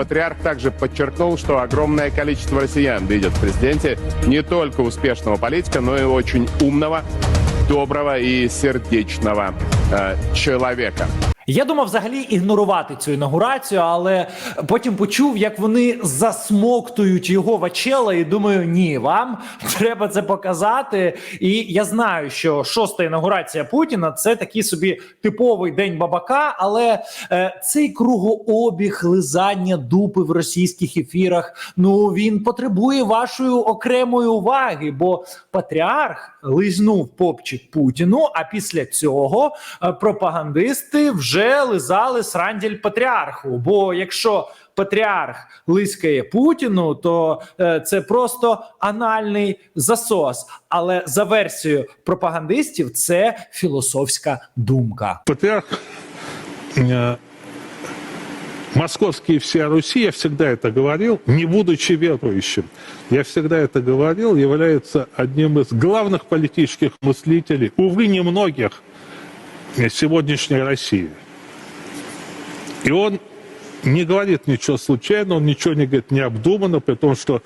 Патриарх также подчеркнул, что огромное количество россиян видят в президенте не только успешного политика, но и очень умного, доброго и сердечного э, человека. Я думав взагалі ігнорувати цю інаугурацію, але потім почув, як вони засмоктують його в очела, і думаю, ні, вам треба це показати. І я знаю, що шоста інаугурація Путіна це такий собі типовий день бабака, але е, цей кругообіг лизання дупи в російських ефірах. Ну він потребує вашої окремої уваги, бо патріарх лизнув попчик Путіну. А після цього е, пропагандисти вже лизали сранділь патріарху. Бо якщо патріарх лискає Путіну, то е, це просто анальний засос. Але за версією пропагандистів, це філософська думка. Патриарх э, московский и вся Руси, я всегда это говорил, не будучи верующим, я всегда это говорил, является одним из главных политических мыслителей, увы, немногих, э, сегодняшней России. И он не говорит ничего случайно, он ничего не говорит необдуманно, при том, что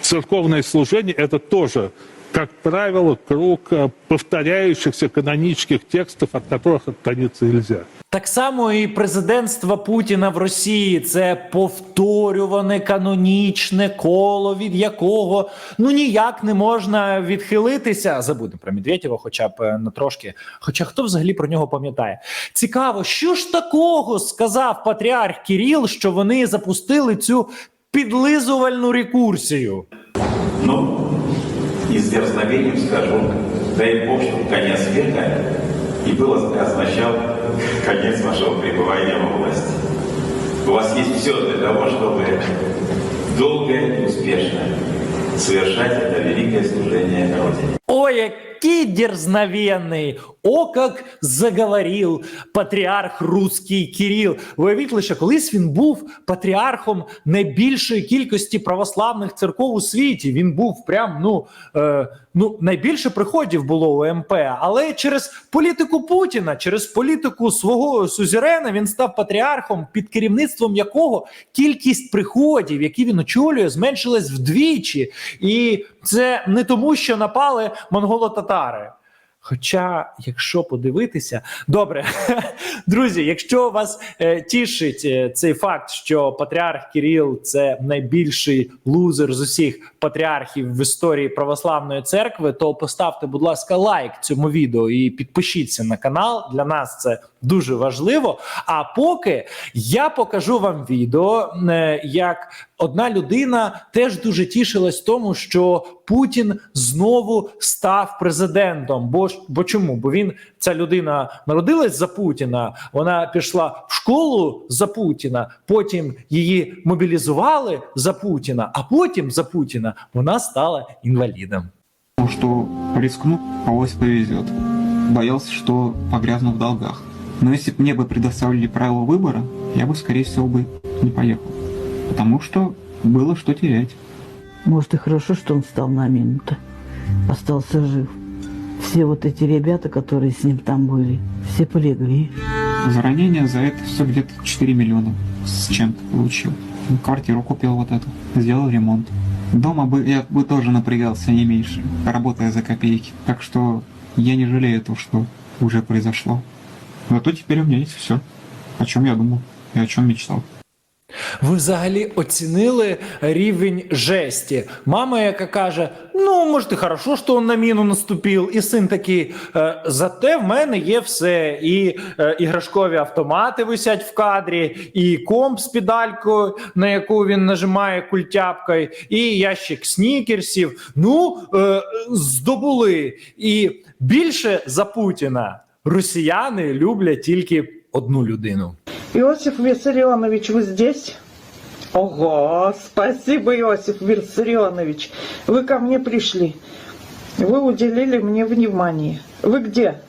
церковное служение – это тоже, как правило, круг э, повторяющихся канонических текстов, от которых отклониться нельзя. Так само і президентство Путіна в Росії це повторюване канонічне коло, від якого ну ніяк не можна відхилитися. Забудемо про Медведєва, хоча б е, на трошки. Хоча хто взагалі про нього пам'ятає? Цікаво, що ж такого сказав патріарх Кіріл, що вони запустили цю підлизувальну рекурсію. Дерзновением скажу, дай Бог, чтобы конец века и было означал конец вашего пребывания во власти. У вас есть все для того, чтобы долго и успешно совершать это великое служение Родине. Ой, який дерзновенний! О, как заговорил патріарх руський Кирил. Уявіть лише, колись він був патріархом найбільшої кількості православних церков у світі. Він був прям ну, е, ну найбільше приходів було у МП. Але через політику Путіна, через політику свого сузерена, він став патріархом, під керівництвом якого кількість приходів, які він очолює, зменшилась вдвічі. І це не тому, що напали монголо-татари. Хоча, якщо подивитися, добре, друзі, якщо вас е, тішить е, цей факт, що патріарх Кіріл це найбільший лузер з усіх патріархів в історії православної церкви, то поставте, будь ласка, лайк цьому відео і підпишіться на канал. Для нас це дуже важливо. А поки я покажу вам відео, е, як одна людина теж дуже тішилась тому, що Путін знову став президентом. Бо бо чому? Бо він ця людина народилась за Путіна, вона пішла в школу за Путіна, потім її мобілізували за Путіна, а потім за Путіна вона стала інвалідом. Что рискну, авось повезет. Боялся, что погрязну в долгах. Но если бы мне бы предоставили право выбора, я бы, скорее всего, бы не поехал. Потому что было что терять. Может и хорошо, что он стал на мину-то. Остался жив. Все вот эти ребята, которые с ним там были, все полегли. За ранение за это все где-то 4 миллиона с чем-то получил. Квартиру купил вот эту, сделал ремонт. Дома бы я бы тоже напрягался не меньше, работая за копейки. Так что я не жалею того, что уже произошло. Зато теперь у меня есть все, о чем я думал и о чем мечтал. Ви взагалі оцінили рівень жесті. Мама, яка каже: Ну, може, і хорошо, що він на міну наступив, і син такий, «Е, зате в мене є все. І е, іграшкові автомати висять в кадрі, і комп з педалькою, на яку він нажимає культяпкою, і ящик снікерсів. Ну, е, здобули. І більше за Путіна росіяни люблять тільки одну людину. Иосиф Виссарионович, вы здесь? Ого, спасибо, Иосиф Виссарионович. Вы ко мне пришли. Вы уделили мне внимание. Вы где?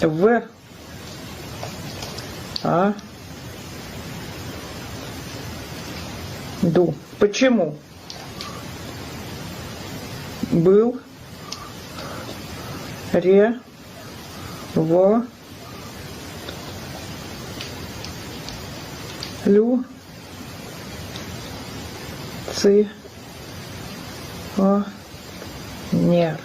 В... А? Ду. Почему? Был. Ре. Во. Лю. Нер.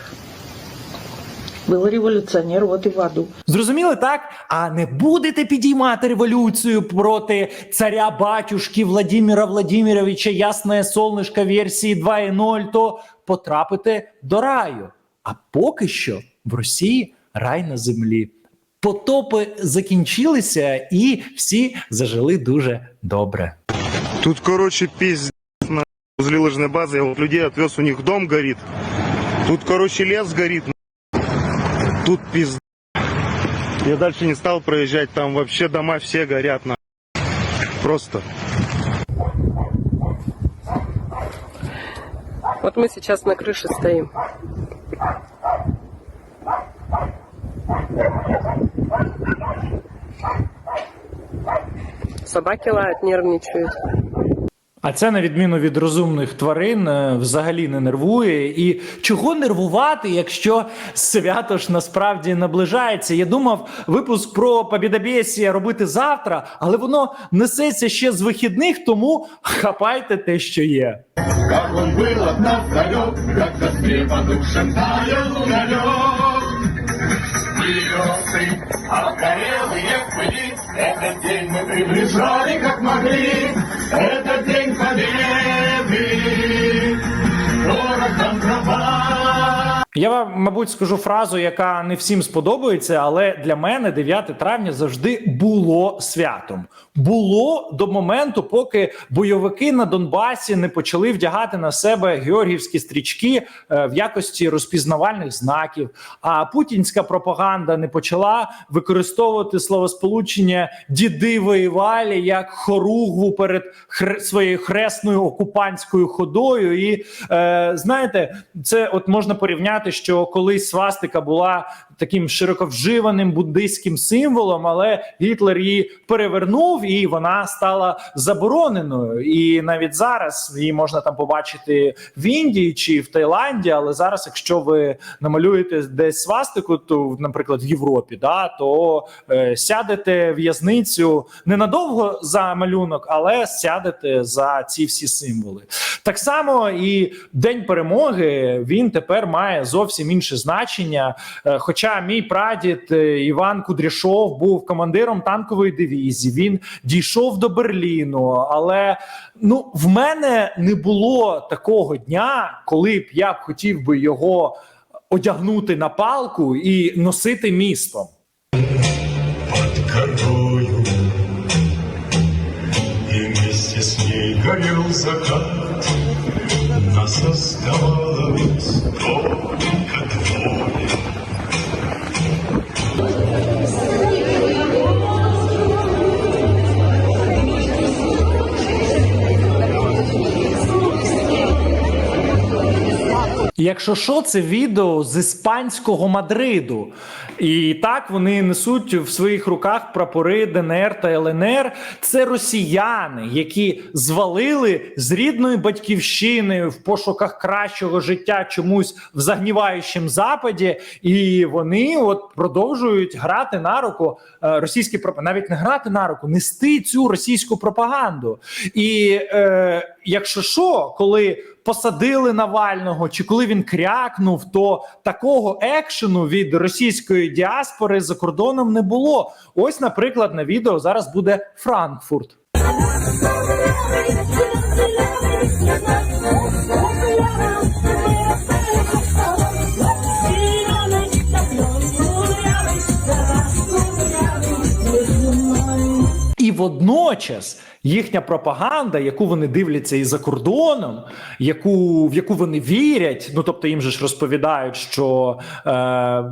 Был революционер, вот и в аду. Зрозуміли так? А не будете підіймати революцію проти царя батюшки Владимира Владимировича Ясне Солнышко версії 2.0, то потрапите до раю. А поки що в Росії рай на землі. Потопи закінчилися, і всі зажили дуже добре. Тут, короче, пиздец на возле лыжной базы. Я вот людей отвез, у них дом горит. Тут, короче, лес горит. на. Тут пиздец. Я дальше не стал проезжать, там вообще дома все горят. На. Просто. Вот мы сейчас на крыше стоим. Собаки лают, нервничают. А це на відміну від розумних тварин е, взагалі не нервує. І чого нервувати, якщо свято ж насправді наближається? Я думав випуск про Побєдобєсія робити завтра, але воно несеться ще з вихідних, тому хапайте те, що є. Как он был от нас далек, как за скрипа таял уголек. Звезды, обгорелые в пыли, этот день мы приближали, как могли. Это день победы, Я вам, мабуть, скажу фразу, яка не всім сподобається, але для мене 9 травня завжди було святом. Було до моменту, поки бойовики на Донбасі не почали вдягати на себе георгівські стрічки е, в якості розпізнавальних знаків. А путінська пропаганда не почала використовувати словосполучення діди воювали як хоругву перед хр- своєю хресною окупантською ходою. І е, знаєте, це от можна порівняти, що колись свастика була таким широко вживаним буддийським символом, але Гітлер її перевернув і вона стала забороненою. І навіть зараз її можна там побачити в Індії чи в Таїланді. Але зараз, якщо ви намалюєте десь свастику, то, наприклад, в Європі, да, то е, сядете в'язницю ненадовго за малюнок, але сядете за ці всі символи. Так само і День перемоги він тепер має зовсім інше значення. Е, Хоча мій прадід е, Іван Кудряшов був командиром танкової дивізії, він дійшов до Берліну. Але ну в мене не було такого дня, коли б я б хотів би його одягнути на палку і носити містом. Горою И вместе с ней закат Якщо що, це відео з іспанського Мадриду. І так вони несуть в своїх руках прапори ДНР та ЛНР. Це росіяни, які звалили з рідної батьківщини в пошуках кращого життя чомусь в загніваючому западі, і вони от продовжують грати на руку е, російські навіть не грати на руку, нести цю російську пропаганду. І е, якщо що, коли посадили Навального, чи коли він крякнув, то такого екшену від російської діаспори за кордоном не було. Ось, наприклад, на відео зараз буде Франкфурт. Водночас їхня пропаганда, яку вони дивляться і за кордоном, яку в яку вони вірять, ну тобто їм же ж розповідають, що е,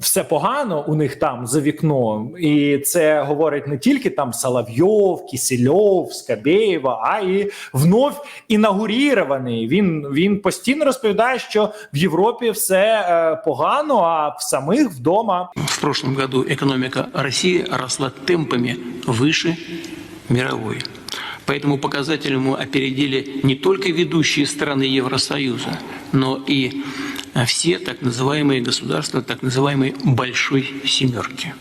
все погано у них там за вікном, і це говорить не тільки там Соловйов, Кісельов, Скабєєва, а і вновь інаугурірований. Він він постійно розповідає, що в Європі все е, погано, а в самих вдома В прошлом году экономика России росла темпами выше мировой. По этому показателю мы опередили не только ведущие страны Евросоюза, но и э, все так называемые государства так называемой «большой семерки».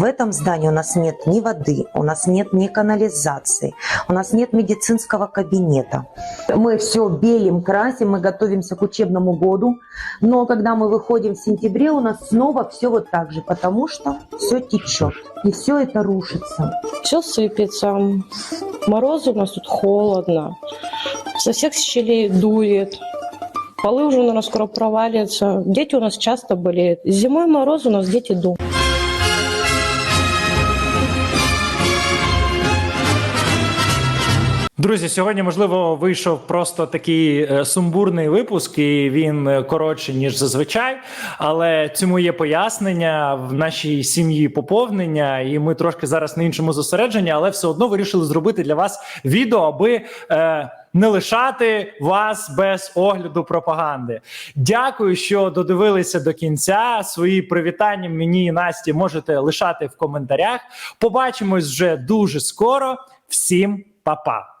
В этом здании у нас нет ни воды, у нас нет ни канализации, у нас нет медицинского кабинета. Мы все белим, красим, мы готовимся к учебному году, но когда мы выходим в сентябре, у нас снова все вот так же, потому что все течет и все это рушится. Все сыпется. Морозы у нас тут холодно. Со всех щелей дует. Полы уже, наверное, скоро провалятся. Дети у нас часто болеют. Зимой мороз у нас дети думают. Друзі, сьогодні можливо вийшов просто такий е, сумбурний випуск, і він е, коротший ніж зазвичай. Але цьому є пояснення в нашій сім'ї поповнення, і ми трошки зараз на іншому зосередженні, але все одно вирішили зробити для вас відео, аби. Е, не лишати вас без огляду пропаганди. Дякую, що додивилися до кінця. Свої привітання мені і Насті можете лишати в коментарях. Побачимось вже дуже скоро. Всім па-па!